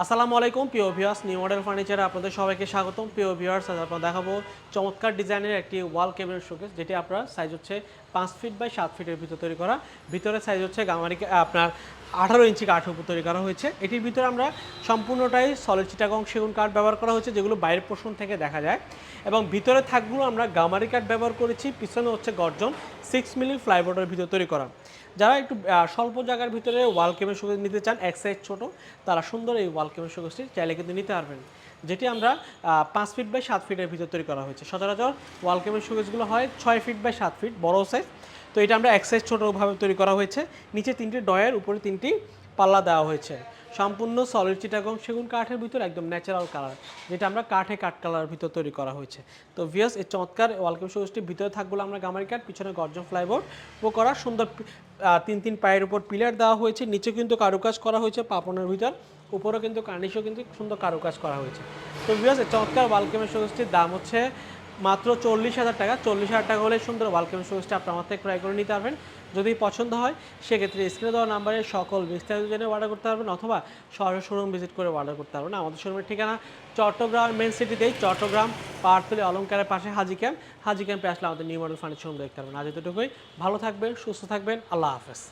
আসসালামু আলাইকুম পিও ভিউয়ার্স নিউ মডেল ফার্নিচারে আপনাদের সবাইকে স্বাগতম। পিও ভিউয়ার্স আজ আপনার দেখাবো চমৎকার ডিজাইনের একটি ওয়াল কেবিনেট শোকেস যেটি আপনার সাইজ হচ্ছে পাঁচ ফিট বাই সাত ফিটের ভিতর তৈরি করা। ভিতরে সাইজ হচ্ছে গামারি আপনার আঠারো ইঞ্চি কাঠ উপর তৈরি করা হয়েছে। এটির ভিতরে আমরা সম্পূর্ণটাই সলিড চিটাগং সেগুন কাঠ ব্যবহার করা হয়েছে, যেগুলো বাইরের পোষণ থেকে দেখা যায়। এবং ভিতরে থাকগুলো আমরা গামারি কাঠ ব্যবহার করেছি, পিছনে হচ্ছে গর্জন সিক্স মিলি ফ্লাইবোর্ডের ভিতর তৈরি করা। যারা একটু স্বল্প জায়গার ভিতরে ওয়াল কেমের শোকেস নিতে চান, এক সাইজ ছোটো, তারা সুন্দর এই ওয়াল কেমের শোকেসটি চাইলে কিন্তু নিতে পারবেন। যেটি আমরা পাঁচ ফিট বাই সাত ফিটের ভিতর তৈরি করা হয়েছে। সচরাচর ওয়াল কেমের শোকেসগুলো হয় ছয় ফিট বাই সাত ফিট বড় সাইজ তো এটা আমরা এক সাইজ ছোটোভাবে তৈরি করা হয়েছে। নিচে তিনটি ডয়ের উপরে তিনটি পাল্লা দেওয়া হয়েছে। সম্পূর্ণ সলিড চিটাগং সেগুন কাঠের ভিতর একদম ন্যাচারাল কালার যেটা আমরা কাঠে কাঠ কালার ভিতর তৈরি করা হয়েছে। তো ভিয়াস এই চমৎকার ওয়ালকেম শোকেসটির ভিতরে থাকগুলো আমরা গামারি কাঠ, পিছনে গর্জন ফ্লাইবোর্ড ও করা সুন্দর তিন তিন পায়ের উপর পিলার দেওয়া হয়েছে। নিচে কিন্তু কারুকাজ করা হয়েছে পাপনের ভিতর, উপরেও কিন্তু কার্নিশও কিন্তু সুন্দর কারুকাজ করা হয়েছে। তো ভিয়াস এই চমৎকার ওয়ালকেমের শোকেসটির দাম হচ্ছে মাত্র চল্লিশ হাজার টাকা। চল্লিশ হাজার টাকা হলে সুন্দর ওয়ালকেমের শোকেসটা আপনার আমার থেকে ক্রয় করে নিতে পারবেন। যদি পছন্দ হয়, সেক্ষেত্রে স্ক্রিনে দেওয়া নাম্বারে সকল বিস্তারিত জেনে অর্ডার করতে পারবেন অথবা সরাসরি শোরুম ভিজিট করে অর্ডার করতে পারবেন। আমাদের শোরুমের ঠিকানা চট্টগ্রাম মেন সিটিতেই চট্টগ্রাম পাহাড়তলি অলঙ্কারের পাশে হাজি ক্যাম্প হাজি ক্যাম্পে আসলে আমাদের নিউ মডেল ফার্নিচার শোরুম দেখতে পারবেন। আজ এতটুকুই। ভালো থাকবেন, সুস্থ থাকবেন। আল্লাহ হাফেজ।